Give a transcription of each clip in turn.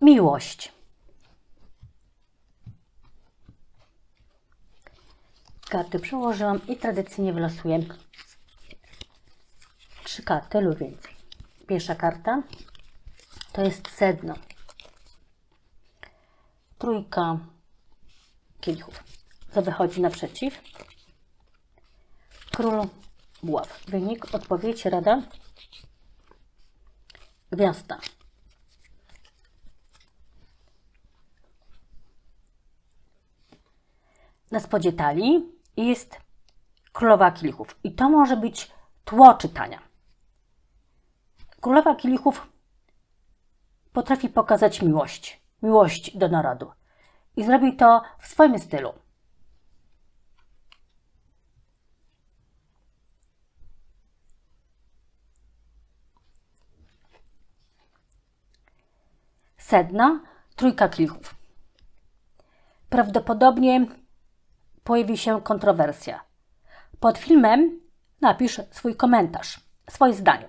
Miłość. Karty przełożyłam i tradycyjnie wylosuję trzy karty lub więcej. Pierwsza karta to jest sedno. Trójka kielichów. Co wychodzi naprzeciw? Król buław. Wynik, odpowiedź, rada. Gwiazda. Na spodzie talii jest królowa kielichów. I to może być tło czytania. Królowa kielichów potrafi pokazać miłość. Miłość do narodu. I zrobi to w swoim stylu. Sedna, trójka kielichów. Prawdopodobnie pojawi się kontrowersja. Pod filmem napisz swój komentarz, swoje zdanie.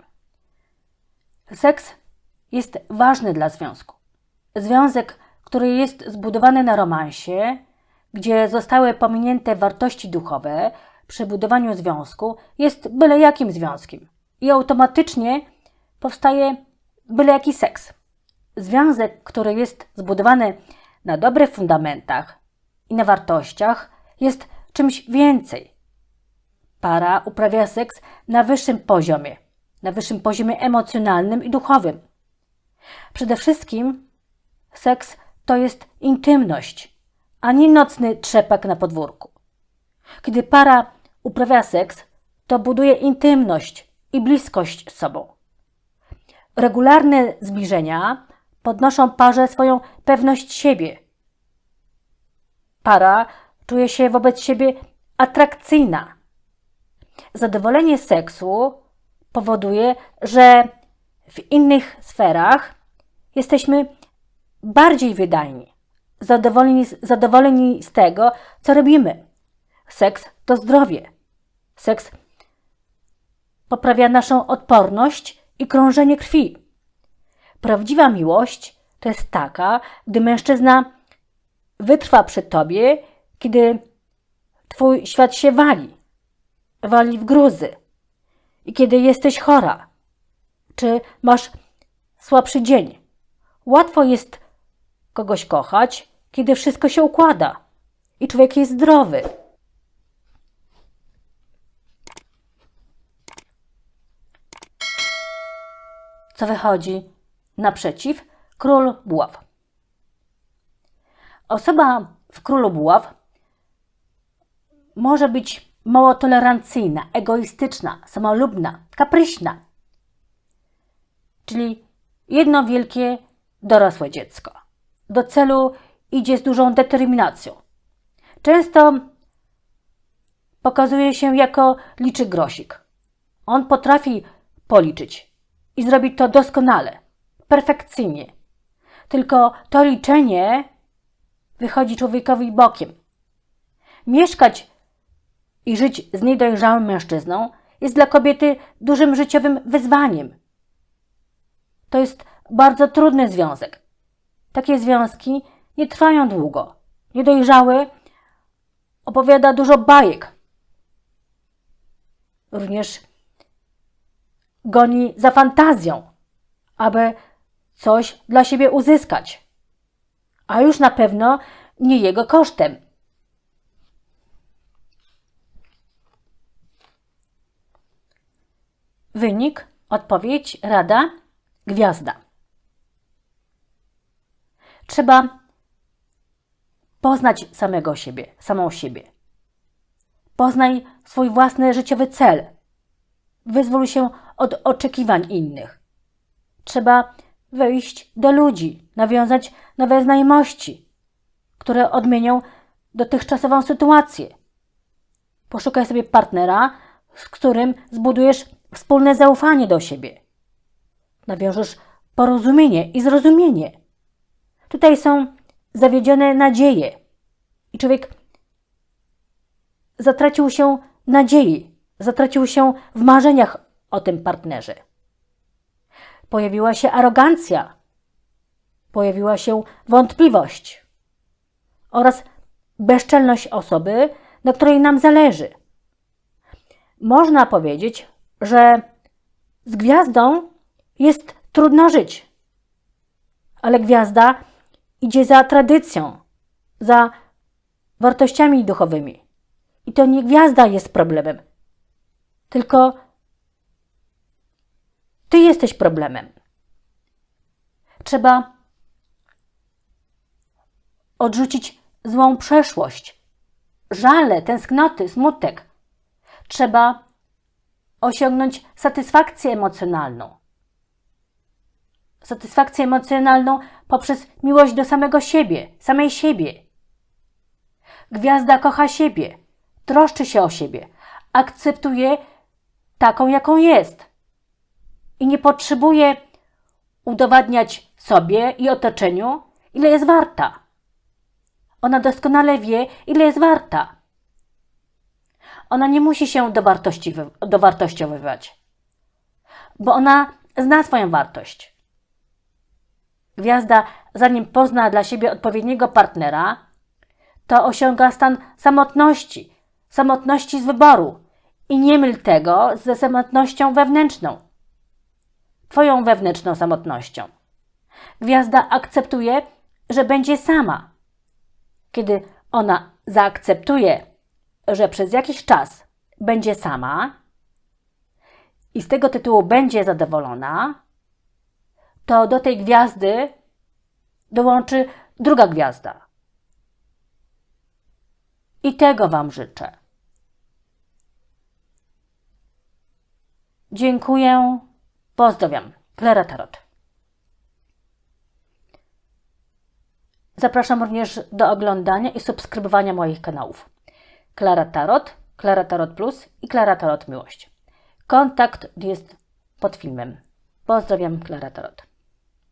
Seks jest ważny dla związku. Związek, który jest zbudowany na romansie, gdzie zostały pominięte wartości duchowe przy budowaniu związku, jest byle jakim związkiem i automatycznie powstaje byle jaki seks. Związek, który jest zbudowany na dobrych fundamentach i na wartościach, jest czymś więcej. Para uprawia seks na wyższym poziomie, na wyższym poziomie emocjonalnym i duchowym. Przede wszystkim seks to jest intymność, a nie nocny trzepak na podwórku. Kiedy para uprawia seks, to buduje intymność i bliskość z sobą. Regularne zbliżenia podnoszą parze swoją pewność siebie. Para czuje się wobec siebie atrakcyjna. Zadowolenie seksu powoduje, że w innych sferach jesteśmy bardziej wydajni, zadowoleni, zadowoleni z tego, co robimy. Seks to zdrowie. Seks poprawia naszą odporność i krążenie krwi. Prawdziwa miłość to jest taka, gdy mężczyzna wytrwa przy tobie, kiedy twój świat się wali, wali w gruzy i kiedy jesteś chora, czy masz słabszy dzień. Łatwo jest kogoś kochać, kiedy wszystko się układa i człowiek jest zdrowy. Co wychodzi naprzeciw? Król buław. Osoba w królu buław może być mało tolerancyjna, egoistyczna, samolubna, kapryśna. Czyli jedno wielkie, dorosłe dziecko. Do celu idzie z dużą determinacją. Często pokazuje się jako liczy grosik. On potrafi policzyć i zrobić to doskonale, perfekcyjnie. Tylko to liczenie wychodzi człowiekowi bokiem. Mieszkać i żyć z niedojrzałym mężczyzną jest dla kobiety dużym życiowym wyzwaniem. To jest bardzo trudny związek. Takie związki nie trwają długo. Niedojrzały opowiada dużo bajek. Również goni za fantazją, aby coś dla siebie uzyskać, a już na pewno nie jego kosztem. Wynik, odpowiedź, rada, gwiazda. Trzeba poznać samego siebie, samą siebie. Poznaj swój własny życiowy cel. Wyzwól się od oczekiwań innych. Trzeba wejść do ludzi, nawiązać nowe znajomości, które odmienią dotychczasową sytuację. Poszukaj sobie partnera, z którym zbudujesz wspólne zaufanie do siebie. Nawiążesz porozumienie i zrozumienie. Tutaj są zawiedzione nadzieje. I człowiek zatracił się nadziei, zatracił się w marzeniach o tym partnerze. Pojawiła się arogancja. pojawiła się wątpliwość oraz bezczelność osoby, na której nam zależy. Można powiedzieć, że z gwiazdą jest trudno żyć, ale gwiazda idzie za tradycją, za wartościami duchowymi. I to nie gwiazda jest problemem, tylko ty jesteś problemem. Trzeba odrzucić złą przeszłość, żale, tęsknoty, smutek. Trzeba osiągnąć satysfakcję emocjonalną. Satysfakcję emocjonalną poprzez miłość do samego siebie, samej siebie. Gwiazda kocha siebie, troszczy się o siebie, akceptuje taką, jaką jest i nie potrzebuje udowadniać sobie i otoczeniu, ile jest warta. Ona doskonale wie, ile jest warta. Ona nie musi się dowartości, dowartościowywać, bo ona zna swoją wartość. Gwiazda, zanim pozna dla siebie odpowiedniego partnera, to osiąga stan samotności, samotności z wyboru. I nie myl tego ze samotnością wewnętrzną, Twoją wewnętrzną samotnością. Gwiazda akceptuje, że będzie sama. Kiedy ona zaakceptuje, że przez jakiś czas będzie sama i z tego tytułu będzie zadowolona, to do tej gwiazdy dołączy druga gwiazda. I tego Wam życzę. Dziękuję. Pozdrawiam. Klara Tarot. Zapraszam również do oglądania i subskrybowania moich kanałów. Klara Tarot, Klara Tarot Plus i Klara Tarot Miłość. Kontakt jest pod filmem. Pozdrawiam, Klara Tarot.